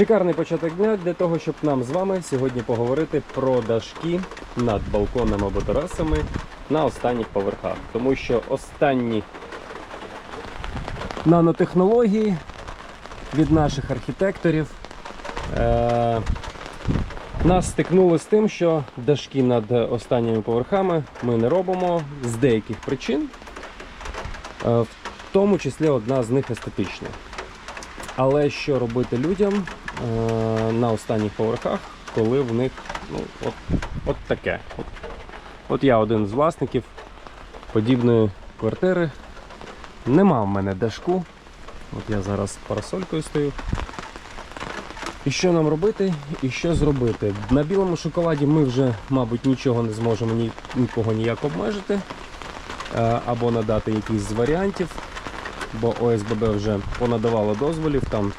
Шикарний початок дня для того, щоб нам з вами сьогодні поговорити про дашки над балконами або терасами на останніх поверхах. Тому що останні нанотехнології від наших архітекторів е- нас стикнули з тим, що дашки над останніми поверхами ми не робимо з деяких причин, е, в тому числі одна з них естетична. Але що робити людям на останніх поверхах, коли в них ну, от, от таке. От, от я один з власників подібної квартири. Нема в мене дашку. От я зараз парасолькою стою. І що нам робити, і що зробити? На білому шоколаді ми вже, мабуть, нічого не зможемо ні, нікого ніяк обмежити е, або надати якийсь з варіантів, бо ОСББ вже понадавало дозволів, там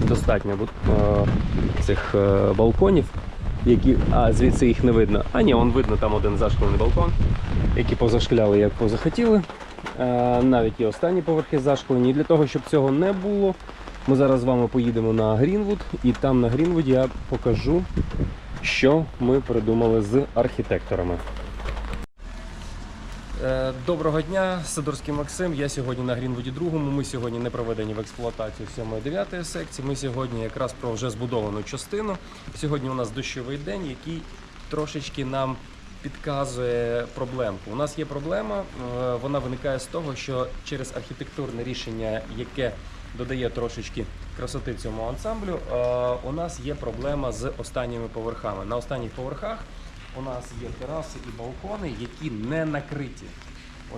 достатньо е, цих е, балконів, які, а звідси їх не видно. А ні, он видно там один зашклений балкон, які позашкляли як позахотіли. Е, навіть і останні поверхи зашклені. І для того, щоб цього не було, ми зараз з вами поїдемо на Грінвуд, і там на Грінвуді я покажу, що ми придумали з архітекторами. Е, Доброго дня, Сидорський Максим. Я сьогодні на Грінвуді другому. Ми сьогодні не проведені в експлуатацію 7-9 секції. Ми сьогодні якраз про вже збудовану частину. Сьогодні у нас дощовий день, який трошечки нам підказує проблемку. У нас є проблема, е, вона виникає з того, що через архітектурне рішення, яке додає трошечки красоти цьому ансамблю, е, у нас є проблема з останніми поверхами. На останніх поверхах у нас є тераси і балкони, які не накриті.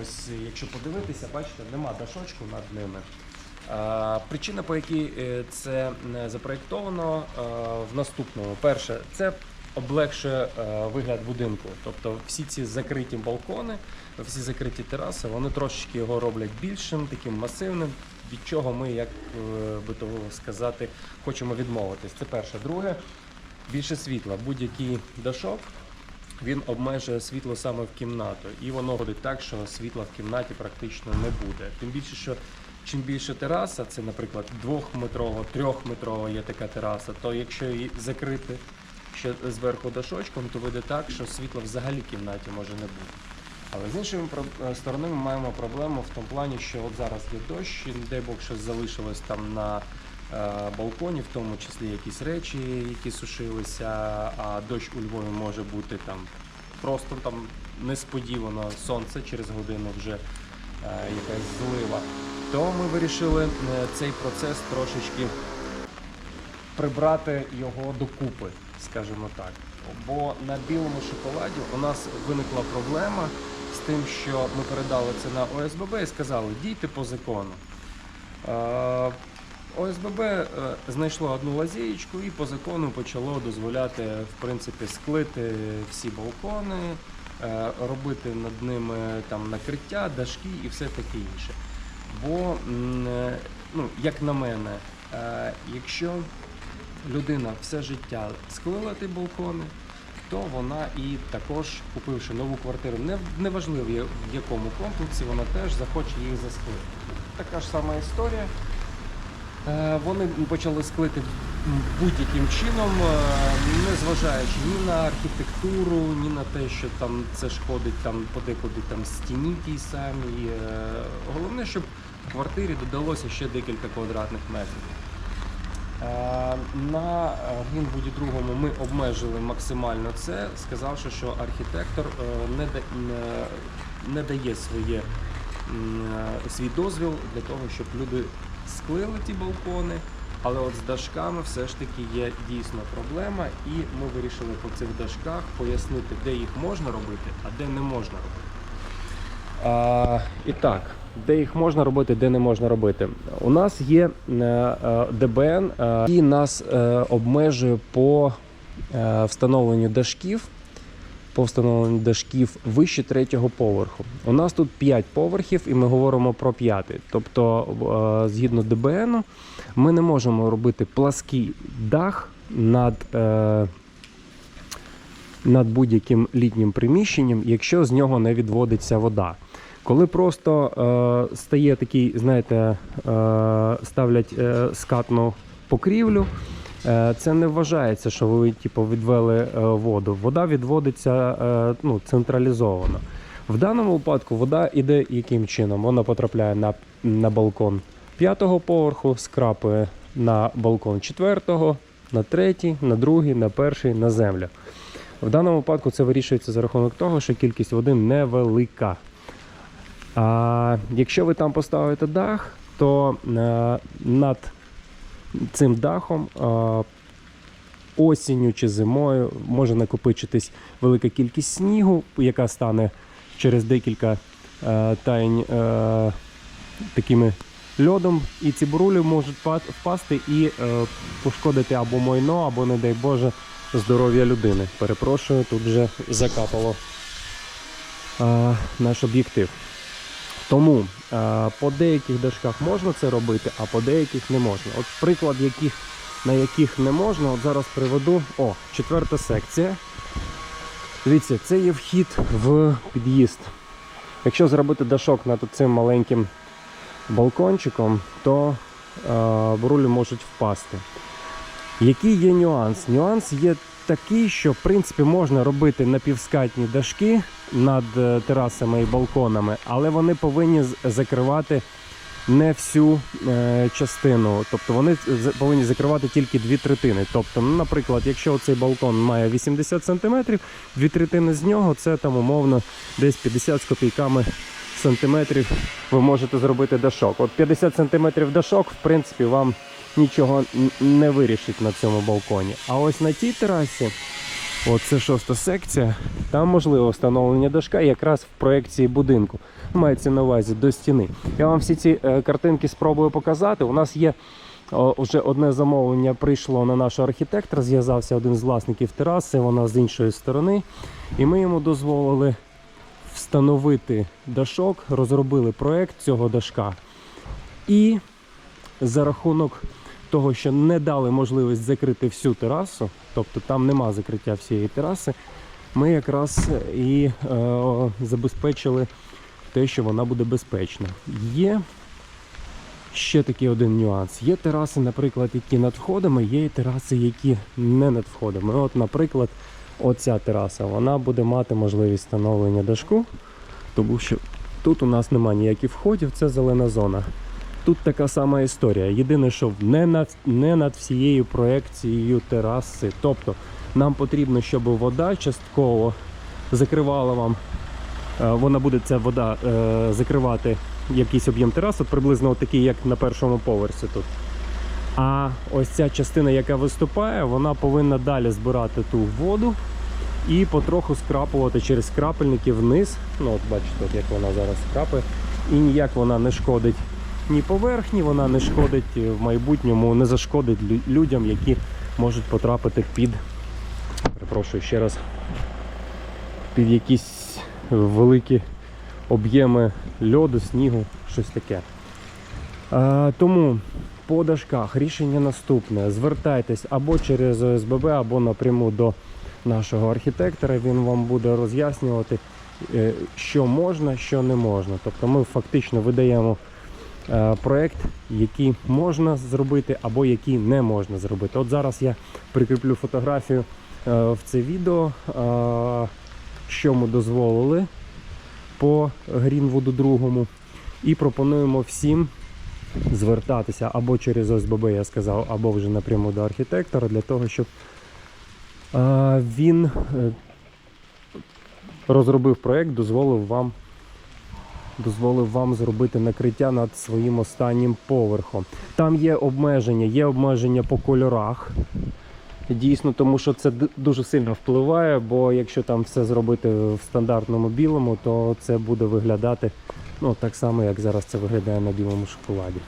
Ось, е, якщо подивитися, бачите, нема дашочку над ними. Е, Причина, по якій е, це запроєктовано в наступному. Перше, це облегшує вигляд будинку. Тобто всі ці закриті балкони, всі закриті тераси, вони трошечки його роблять більшим, таким масивним, від чого ми, як би то сказати, хочемо відмовитись. Це перше. Друге, більше світла. Будь-який дашок він обмежує світло саме в кімнату, і воно ходить так, що світла в кімнаті практично не буде. Тим більше, що чим більше тераса, це, наприклад, двохметрова, трьохметрова є така тераса, то якщо її закрити ще зверху дашочком, то вийде так, що світла взагалі в кімнаті може не бути. Але з іншої е, сторони ми маємо проблему в тому плані, що от зараз є дощ, і не дай Бог щось залишилось там на балконі, в тому числі якісь речі, які сушилися, а дощ у Львові може бути там просто там несподівано сонце через годину вже е, якась злива. То ми вирішили е, цей процес трошечки прибрати його докупи, скажімо так. Бо на білому шоколаді у нас виникла проблема з тим, що ми передали це на ОСББ і сказали, дійте по закону. ОСББ е, знайшло одну лазєєчку і по закону почало дозволяти в принципі склити всі балкони, е, робити над ними там накриття, дашки і все таке інше. Бо, е, ну, як на мене, якщо людина все життя склила ті балкони, то вона і також, купивши нову квартиру, неважливо в якому комплексі, вона теж захоче їх засклити. Така ж сама історія. Е, Вони почали склити будь-яким чином, е, не зважаючи ні на архітектуру, ні на те, що там це шкодить там подекуди там стіні тій самій. Е, Головне, щоб в квартирі додалося ще декілька квадратних метрів. На Грінвуді другому ми обмежили максимально це, сказавши, що архітектор не, да- не, не дає своє, свій дозвіл для того, щоб люди склили ті балкони. Але от з дашками все ж таки є дійсно проблема, і ми вирішили по цих дашках пояснити, де їх можна робити, а де не можна робити. А, і так, де їх можна робити, де не можна робити. У нас є е, е, ДБН, е, який нас обмежує по встановленню дашків, по встановленню дашків вище третього поверху. У нас тут 5 поверхів, і ми говоримо про п'ятий. Тобто, е, згідно ДБН, ми не можемо робити плаский дах над. Е, над будь-яким літнім приміщенням, якщо з нього не відводиться вода. Коли просто е, стає такий, знаєте, е, ставлять е, скатну покрівлю, це не вважається, що ви типу, відвели е, воду. Вода відводиться е, ну, централізовано. В даному випадку вода йде яким чином? Вона потрапляє на, на балкон п'ятого поверху, скрапує на балкон четвертого, на третій, на другий, на перший, на землю. В даному випадку це вирішується за рахунок того, що кількість води невелика. А якщо ви там поставите дах, то е, над цим дахом осінню чи зимою може накопичитись велика кількість снігу, яка стане через декілька е, тайн е, такими льодом, і ці бурулі можуть впасти і е, пошкодити або майно, або, не дай Боже, здоров'я людини. Перепрошую, тут вже закапало наш об'єктив. Тому е, по деяких дашках можна це робити, а по деяких не можна. От приклад, яких, на яких не можна, от зараз приведу. О, четверта секція. Дивіться, це є вхід в під'їзд. Якщо зробити дашок над цим маленьким балкончиком, то е, бурулі можуть впасти. Який є нюанс? Нюанс є такий, що в принципі можна робити напівскатні дашки над е, терасами і балконами, але вони повинні закривати не всю е, частину. Тобто вони повинні закривати тільки дві третини. Тобто, ну, наприклад, якщо цей балкон має 80 см, дві третини з нього це там умовно десь 50 з копійками сантиметрів ви можете зробити дашок. От 50 сантиметрів дашок, в принципі, вам нічого не вирішить на цьому балконі. А ось на тій терасі, от це шоста секція, там можливо встановлення дашка якраз в проекції будинку. Мається на увазі до стіни. Я вам всі ці е, картинки спробую показати. У нас є вже одне замовлення прийшло на нашого архітектора, зв'язався один з власників тераси, вона з іншої сторони. І ми йому дозволили встановити дашок, розробили проект цього дашка. І за рахунок того, що не дали можливість закрити всю терасу, тобто там нема закриття всієї тераси, ми якраз і е, забезпечили те, що вона буде безпечна. Є ще такий один нюанс. Є тераси, наприклад, які над входами, є і тераси, які не над входами. От, наприклад, оця тераса, вона буде мати можливість встановлення дашку, тому що тут у нас немає ніяких входів, це зелена зона. Тут така сама історія. Єдине, що не над, не над всією проекцією тераси. Тобто нам потрібно, щоб вода частково закривала вам. е, Вона буде ця вода е, закривати якийсь об'єм тераси, приблизно такий, як на першому поверсі тут. А ось ця частина, яка виступає, вона повинна далі збирати ту воду і потроху скрапувати через крапельники вниз. Ну, от бачите, от як вона зараз скрапає. І ніяк вона не шкодить ні поверхні, вона не шкодить е, в майбутньому, не зашкодить людям, які можуть потрапити під, перепрошую ще раз, під якісь великі об'єми льоду, снігу, щось таке. А, тому по дашках рішення наступне. Звертайтесь або через ОСББ, або напряму до нашого архітектора. Він вам буде роз'яснювати, е, що можна, що не можна. Тобто ми фактично видаємо проект, який можна зробити, або який не можна зробити. От зараз я прикріплю фотографію е, в це відео, е, що ми дозволили по Грінвуду другому. І пропонуємо всім звертатися або через ОСББ, я сказав, або вже напряму до архітектора, для того, щоб е, він е, розробив проект, дозволив вам, дозволив вам зробити накриття над своїм останнім поверхом. Там є обмеження, є обмеження по кольорах. Дійсно, тому що це дуже сильно впливає, бо якщо там все зробити в стандартному білому, то це буде виглядати ну, так само, як зараз це виглядає на білому шоколаді.